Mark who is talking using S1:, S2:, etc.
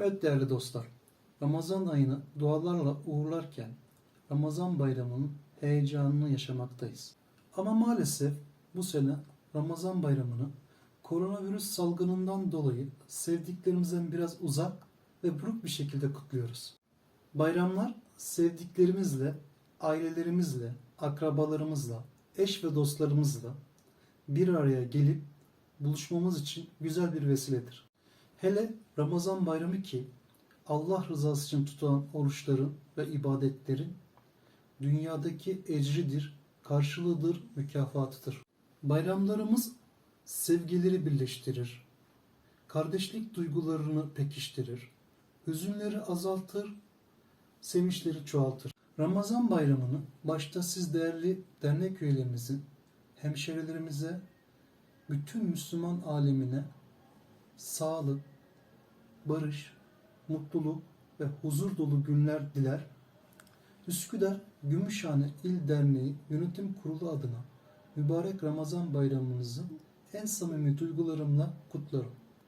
S1: Evet değerli dostlar, Ramazan ayını dualarla uğurlarken Ramazan bayramının heyecanını yaşamaktayız. Ama maalesef bu sene Ramazan bayramını koronavirüs salgınından dolayı sevdiklerimizden biraz uzak ve buruk bir şekilde kutluyoruz. Bayramlar sevdiklerimizle, ailelerimizle, akrabalarımızla, eş ve dostlarımızla bir araya gelip buluşmamız için güzel bir vesiledir. Hele Ramazan bayramı ki Allah rızası için tutulan oruçların ve ibadetlerin dünyadaki ecridir, karşılığıdır, mükafatıdır. Bayramlarımız sevgileri birleştirir, kardeşlik duygularını pekiştirir, hüzünleri azaltır, sevinçleri çoğaltır. Ramazan bayramını başta siz değerli dernek üyelerimizin, hemşerilerimize, bütün Müslüman alemine sağlık, barış, mutluluk ve huzur dolu günler diler. Üsküdar Gümüşhane İl Derneği Yönetim Kurulu adına mübarek Ramazan bayramınızı en samimi duygularımla kutlarım.